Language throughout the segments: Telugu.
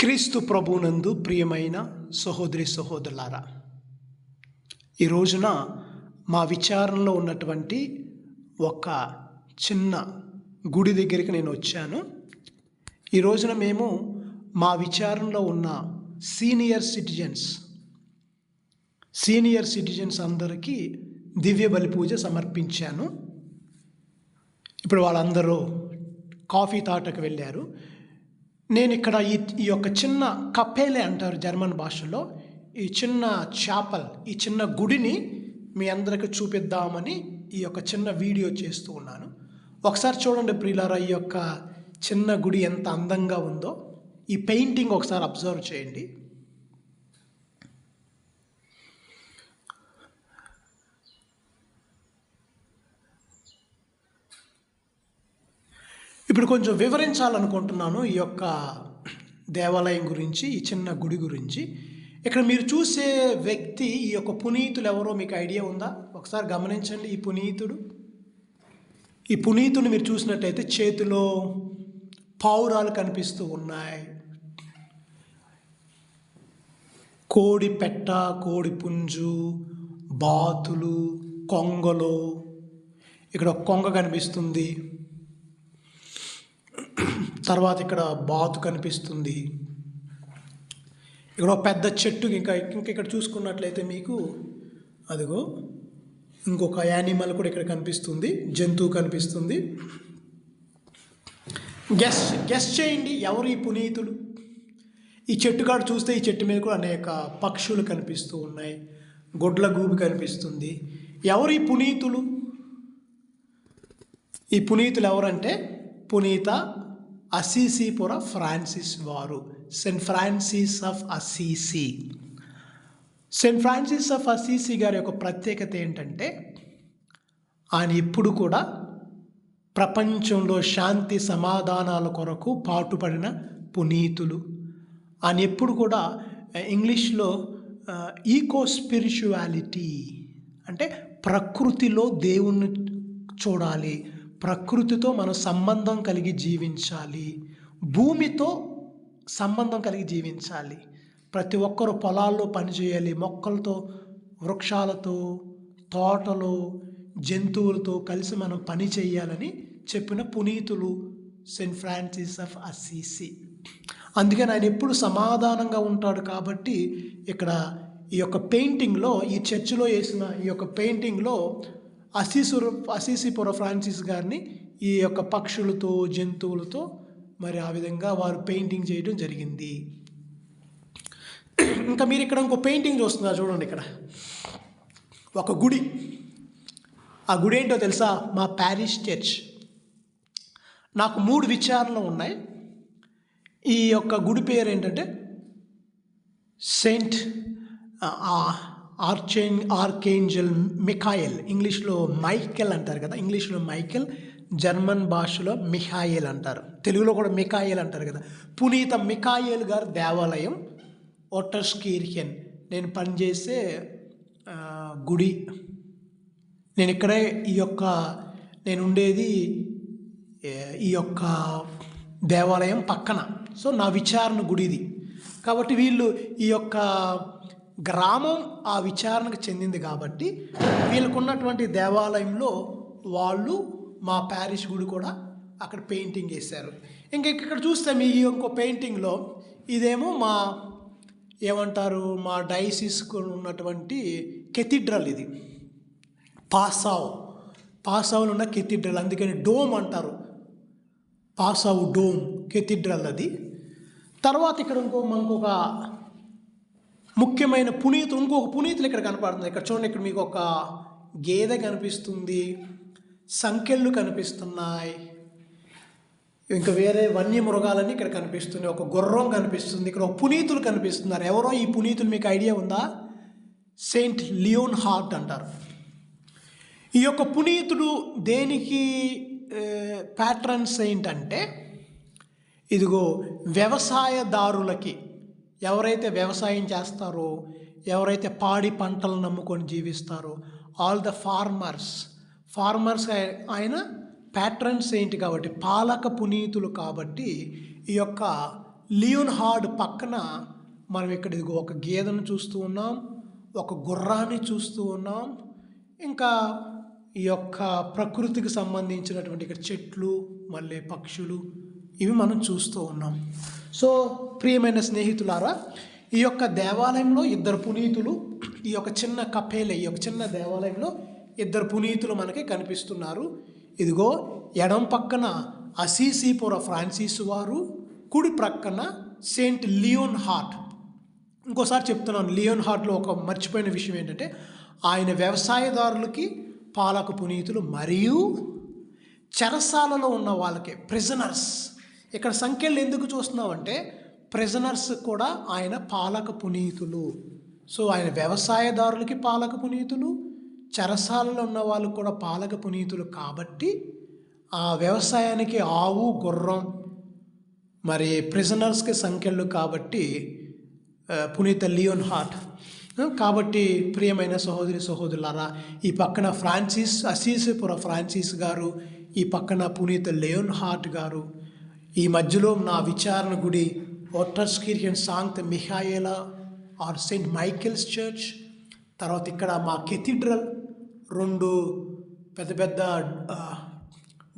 క్రీస్తు ప్రభునందు ప్రియమైన సహోదరి సహోదరులారా ఈ రోజున మా విచారణలో ఉన్నటువంటి ఒక చిన్న గుడి దగ్గరికి నేను వచ్చాను. ఈ రోజున మేము మా విచారణలో ఉన్న సీనియర్ సిటిజన్స్ సీనియర్ సిటిజన్స్ అందరికీ దివ్య బలి పూజ సమర్పించాను. ఇప్పుడు వాళ్ళందరూ కాఫీ తాటకు వెళ్ళారు. నేను ఇక్కడ ఈ ఈ యొక్క చిన్న కప్పేలే అంటారు జర్మన్ భాషలో. ఈ చిన్న చేపల్ ఈ చిన్న గుడిని మీ అందరికి చూపిద్దామని ఈ యొక్క చిన్న వీడియో చేస్తూ ఉన్నాను. ఒకసారి చూడండి ప్రియులారా ఈ యొక్క చిన్న గుడి ఎంత అందంగా ఉందో. ఈ పెయింటింగ్ ఒకసారి అబ్జర్వ్ చేయండి. ఇప్పుడు కొంచెం వివరించాలనుకుంటున్నాను ఈ యొక్క దేవాలయం గురించి ఈ చిన్న గుడి గురించి. ఇక్కడ మీరు చూసే వ్యక్తి ఈ యొక్క పునీతులు ఎవరో మీకు ఐడియా ఉందా? ఒకసారి గమనించండి ఈ పునీతుడు. ఈ పునీతుని మీరు చూసినట్టయితే చేతిలో పావురాలు కనిపిస్తూ ఉన్నాయి. కోడి పెట్ట కోడి పుంజు బాతులు కొంగలు. ఇక్కడ ఒక కొంగ కనిపిస్తుంది. తర్వాత ఇక్కడ బాతు కనిపిస్తుంది. ఇక్కడ ఒక పెద్ద చెట్టు ఇంకా ఇంకా ఇక్కడ చూసుకున్నట్లయితే మీకు అదిగో ఇంకొక యానిమల్ కూడా ఇక్కడ కనిపిస్తుంది. జంతువు కనిపిస్తుంది. గెస్ గెస్ చేయండి ఎవరు ఈ పునీతులు? ఈ చెట్టు కాడ చూస్తే ఈ చెట్టు మీద కూడా అనేక పక్షులు కనిపిస్తూ ఉన్నాయి. గొడ్ల గూబి కనిపిస్తుంది. ఎవరు ఈ పునీతులు? ఈ పునీతులు ఎవరంటే పునీత అసీసీపుర ఫ్రాన్సిస్ వారు. Saint Francis of Assisi. Saint Francis of Assisi గారి యొక్క ప్రత్యేకత ఏంటంటే ఆయన ఎప్పుడు కూడా ప్రపంచంలో శాంతి సమాధానాల కొరకు పాటుపడిన పునీతులు. ఆయన ఎప్పుడు కూడా ఇంగ్లీష్లో ఈకో స్పిరిచువాలిటీ అంటే ప్రకృతిలో దేవుణ్ణి చూడాలి ప్రకృతితో మనం సంబంధం కలిగి జీవించాలి. భూమితో సంబంధం కలిగి జీవించాలి. ప్రతి ఒక్కరు పొలాల్లో పనిచేయాలి మొక్కలతో వృక్షాలతో తోటలో జంతువులతో కలిసి మనం పని చేయాలని చెప్పిన పునీతులు సెయింట్ ఫ్రాన్సిస్ ఆఫ్ అసీసి. అందుకని ఆయన ఎప్పుడు సమాధానంగా ఉంటాడు కాబట్టి ఇక్కడ ఈ యొక్క పెయింటింగ్లో ఈ చర్చిలో వేసిన ఈ యొక్క పెయింటింగ్లో అసీసుర అసీసిపుర ఫ్రాన్సిస్ గారిని ఈ యొక్క పక్షులతో జంతువులతో మరి ఆ విధంగా వారు పెయింటింగ్ చేయడం జరిగింది. ఇంకా మీరు ఇక్కడ ఇంకో పెయింటింగ్ చూస్తున్నారు చూడండి ఇక్కడ. ఒక గుడి. ఆ గుడి ఏంటో తెలుసా? మా ప్యారిస్ చర్చ్. నాకు మూడు విచారణలు ఉన్నాయి. ఈ యొక్క గుడి పేరు ఏంటంటే సెయింట్ ఆర్చేన్ ఆర్కేంజల్ మిఖాయల్ ఇంగ్లీష్లో మైకెల్ అంటారు కదా ఇంగ్లీష్లో మైకెల్ జర్మన్ భాషలో మిఖాయల్ అంటారు తెలుగులో కూడా మిఖాయల్ అంటారు కదా. పునీత మిఖాయల్ గారి దేవాలయం ఒటర్స్కీర్హెన్ నేను పనిచేసే గుడి. నేను ఇక్కడే ఈ యొక్క నేను ఉండేది ఈ యొక్క దేవాలయం పక్కన. సో నా విచారణ గుడిది. కాబట్టి వీళ్ళు ఈ యొక్క గ్రామం ఆ విచారణకు చెందింది కాబట్టి వీళ్ళకున్నటువంటి దేవాలయంలో వాళ్ళు మా ప్యారిస్ గుడి కూడా అక్కడ పెయింటింగ్ వేశారు. ఇంకా ఇక్కడ చూస్తే మీ ఈ ఇంకో పెయింటింగ్లో ఇదేమో మా ఏమంటారు మా డైసిస్కు ఉన్నటువంటి కెథిడ్రల్ ఇది. పాసావ్. పాసావులో ఉన్న కెథిడ్రల్ అందుకని డోమ్ అంటారు. పాసావు డోమ్ కెథిడ్రల్ అది. తర్వాత ఇక్కడ ఇంకో మనకు ఒక ముఖ్యమైన పునీతులు ఇంకొక పునీతులు ఇక్కడ కనపడుతుంది ఇక్కడ చూడండి ఇక్కడ మీకు ఒక గేదె కనిపిస్తుంది సంకెళ్ళు కనిపిస్తున్నాయి ఇంకా వేరే వన్యమృగాలన్నీ ఇక్కడ కనిపిస్తుంది ఒక గుర్రం కనిపిస్తుంది ఇక్కడ ఒక పునీతులు కనిపిస్తున్నారు. ఎవరో ఈ పునీతులు మీకు ఐడియా ఉందా? సెయింట్ లియోన్ హార్ట్ అంటారు. ఈ యొక్క పునీతుడు దేనికి ప్యాట్రన్ సెయింట్ అంటే ఇదిగో వ్యవసాయదారులకి ఎవరైతే వ్యవసాయం చేస్తారో ఎవరైతే పాడి పంటలు నమ్ముకొని జీవిస్తారో ఆల్ ద ఫార్మర్స్ ఫార్మర్స్ ఆయన ప్యాట్రన్స్ ఏంటి కాబట్టి పాలక పునీతులు కాబట్టి ఈ యొక్క లియోన్ హార్డ్ పక్కన మనం ఇక్కడ ఇదిగో ఒక గేదెను చూస్తూ ఉన్నాం ఒక గుర్రాన్ని చూస్తూ ఉన్నాం ఇంకా ఈ యొక్క ప్రకృతికి సంబంధించినటువంటి ఇక్కడ చెట్లు మళ్ళీ పక్షులు ఇవి మనం చూస్తూ ఉన్నాం. సో ప్రియమైన స్నేహితులారా ఈ యొక్క దేవాలయంలో ఇద్దరు పునీతులు ఈ యొక్క చిన్న కపేల ఈ యొక్క చిన్న దేవాలయంలో ఇద్దరు పునీతులు మనకి కనిపిస్తున్నారు. ఇదిగో ఎడం పక్కన అసీసీపుర ఫ్రాన్సిస్ వారు కుడి ప్రక్కన సెయింట్ లియోన్ హార్ట్. ఇంకోసారి చెప్తున్నాను లియోన్ హార్ట్లో ఒక మర్చిపోయిన విషయం ఏంటంటే ఆయన వ్యవసాయదారులకి పాలక పునీతులు మరియు చెరసాలలో ఉన్న వాళ్ళకి ప్రిజనర్స్ ఇక్కడ సంఖ్యలు ఎందుకు చూస్తున్నామంటే ప్రిజనర్స్ కూడా ఆయన పాలక పునీతులు. సో ఆయన వ్యవసాయదారులకి పాలక పునీతులు చెరసాలలో ఉన్న వాళ్ళు కూడా పాలక పునీతులు కాబట్టి ఆ వ్యవసాయానికి ఆవు గుర్రం మరి ప్రిజనర్స్కి సంఖ్యలు కాబట్టి పునీత లియోన్ హార్ట్ కాబట్టి ప్రియమైన సహోదరి సహోదరులారా ఈ పక్కన ఫ్రాన్సిస్ అసీసిపుర ఫ్రాన్సిస్ గారు ఈ పక్కన పునీత లియోన్ హార్ట్ గారు ఈ మధ్యలో నా విచారణ గుడి ఒట్టర్స్కిరియన్ సాంగ్త్ మిహాయేలా ఆర్ సెయింట్ మైకేల్స్ చర్చ్. తర్వాత ఇక్కడ మా కెథిడ్రల్ రెండు పెద్ద పెద్ద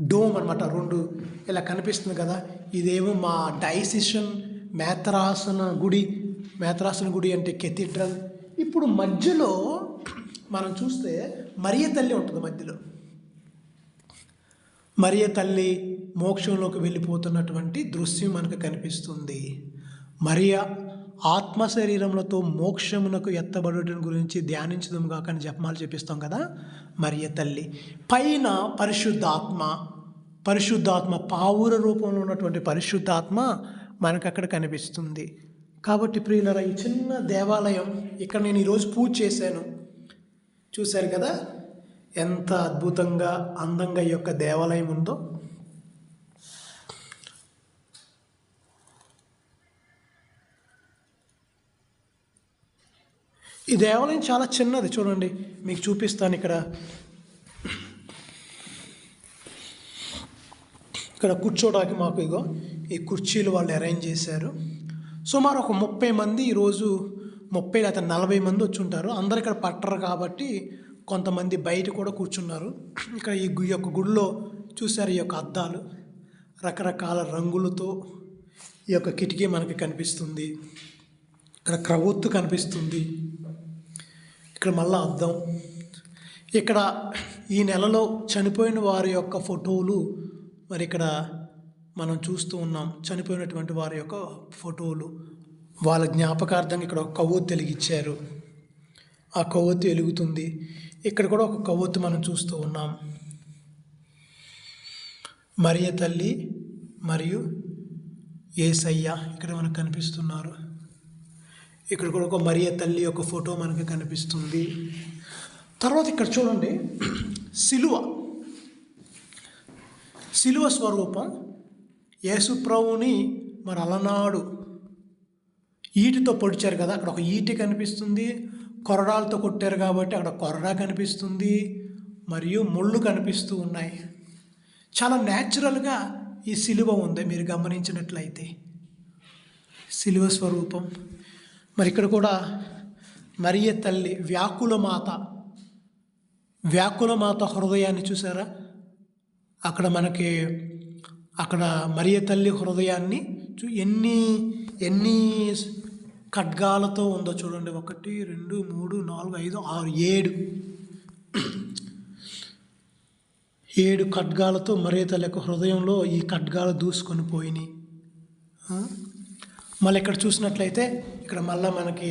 డోమ్ అనమాట రెండు ఇలా కనిపిస్తుంది కదా. ఇదేమో మా డైసిషన్ మేత్రాసన గుడి. మేత్రాసన గుడి అంటే కెథిడ్రల్. ఇప్పుడు మధ్యలో మనం చూస్తే మరియ తల్లి ఉంటుంది మధ్యలో. మరియ తల్లి మోక్షంలోకి వెళ్ళిపోతున్నటువంటి దృశ్యం మనకు కనిపిస్తుంది. మరియా ఆత్మ శరీరములతో మోక్షమునకు ఎత్తబడటం గురించి ధ్యానించడం కాక అని జపమాలు చెప్పిస్తాం కదా? మరియ తల్లి. పైన పరిశుద్ధాత్మ పరిశుద్ధాత్మ పావుర రూపంలో ఉన్నటువంటి పరిశుద్ధాత్మ మనకు అక్కడ కనిపిస్తుంది. కాబట్టి ప్రియులరా ఈ చిన్న దేవాలయం ఇక్కడ నేను ఈరోజు పూజ చేశాను. చూశారు కదా? ఎంత అద్భుతంగా అందంగా ఈ యొక్క దేవాలయం ఉందో. ఈ దేవాలయం చాలా చిన్నది చూడండి. మీకు చూపిస్తాను ఇక్కడ. ఇక్కడ కూర్చోడానికి మాకు ఇగో ఈ కుర్చీలు వాళ్ళు అరేంజ్ చేశారు. సుమారు ఒక ముప్పై మంది ఈరోజు ముప్పై లేదా నలభై మంది వచ్చి ఉంటారు. అందరు ఇక్కడ పట్టరు కాబట్టి కొంతమంది బయట కూడా కూర్చున్నారు. ఇక్కడ ఈ గు- యొక్క గుడిలో చూశారు ఈ యొక్క అద్దాలు. రకరకాల రంగులతో ఈ యొక్క కిటికీ మనకి కనిపిస్తుంది. ఇక్కడ క్రవొత్తు కనిపిస్తుంది. ఇక్కడ మళ్ళీ అద్దం ఇక్కడ ఈ నెలలో చనిపోయిన వారి యొక్క ఫోటోలు మరి ఇక్కడ మనం చూస్తూ ఉన్నాం. చనిపోయినటువంటి వారి యొక్క ఫోటోలు. వాళ్ళ జ్ఞాపకార్థంగా ఇక్కడ ఒక కొవ్వొత్తి వెలిగించారు ఆ కొవ్వొత్తి వెలుగుతుంది. ఇక్కడ కూడా ఒక కొవ్వొత్తి మనం చూస్తూ ఉన్నాం. మరియ తల్లి మరియు ఏసయ్య ఇక్కడ మనకు కనిపిస్తున్నారు. ఇక్కడ కూడా ఒక మరియ తల్లి యొక్క ఫోటో మనకు కనిపిస్తుంది. తర్వాత ఇక్కడ చూడండి. సిలువ. సిలువ స్వరూపం యేసుప్రభుని మరి అలనాడు ఈటితో పొడిచారు కదా. అక్కడ ఒక ఈటి కనిపిస్తుంది. కొరడాలతో కొట్టారు కాబట్టి అక్కడ కొరడా కనిపిస్తుంది. మరియు ముళ్ళు కనిపిస్తూ ఉన్నాయి. చాలా న్యాచురల్గా ఈ సిలువ ఉంది. మీరు గమనించినట్లయితే. సిలువ స్వరూపం. మరి ఇక్కడ కూడా మరియ తల్లి వ్యాకుల మాత వ్యాకుల మాత హృదయాన్ని చూసారా? అక్కడ మనకి అక్కడ మరియ తల్లి హృదయాన్ని చూ ఎన్ని ఎన్ని ఖడ్గాలతో ఉందో చూడండి. ఒకటి రెండు మూడు నాలుగు ఐదు ఆరు ఏడు. ఏడు ఖడ్గాలతో మరియ తల్లి యొక్క హృదయంలో ఈ ఖడ్గాలు దూసుకొని పోయినాయి. మళ్ళీ ఇక్కడ చూసినట్లయితే ఇక్కడ మళ్ళీ మనకి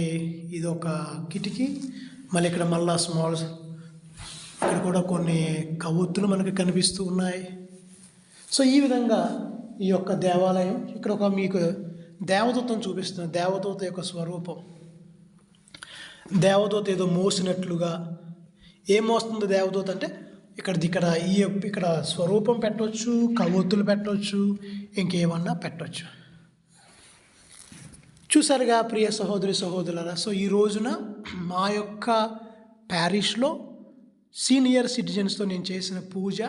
ఇది ఒక కిటికీ మళ్ళీ ఇక్కడ మళ్ళా స్మాల్ ఇక్కడ కూడా కొన్ని కవ్వొత్తులు మనకి కనిపిస్తూ ఉన్నాయి. సో ఈ విధంగా ఈ యొక్క దేవాలయం ఇక్కడ ఒక మీకు దేవదూతం చూపిస్తుంది దేవదూత యొక్క స్వరూపం. దేవదూత ఏదో మోసినట్లుగా. ఏం మోస్తుంది దేవదూత అంటే ఇక్కడ ఇక్కడ ఈ ఇక్కడ స్వరూపం పెట్టవచ్చు కవ్వొత్తులు పెట్టవచ్చు ఇంకేమన్నా పెట్టవచ్చు చూసారుగా ప్రియ సహోదరి సహోదరులరా? సో ఈ రోజున మా యొక్క ప్యారిష్లో సీనియర్ సిటిజన్స్తో నేను చేసిన పూజ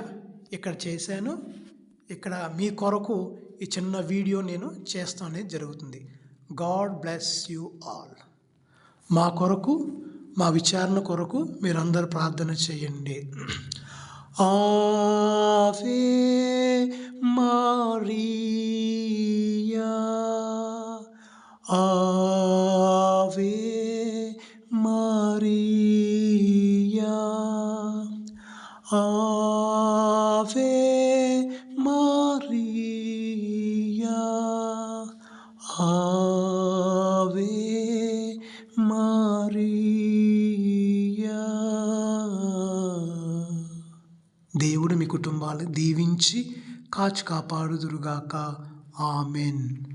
ఇక్కడ చేశాను. ఇక్కడ మీ కొరకు ఈ చిన్న వీడియో నేను చేస్తానే అనేది జరుగుతుంది. God bless you all. మా కొరకు మా విచారణ కొరకు మీరందరూ ప్రార్థన చేయండి. Ave Maria. Ave Maria Ave Maria, Ave Maria. దేవుడు మీ కుటుంబాలు దీవించి కాచి కాపాడుదురుగాక. ఆమెన్.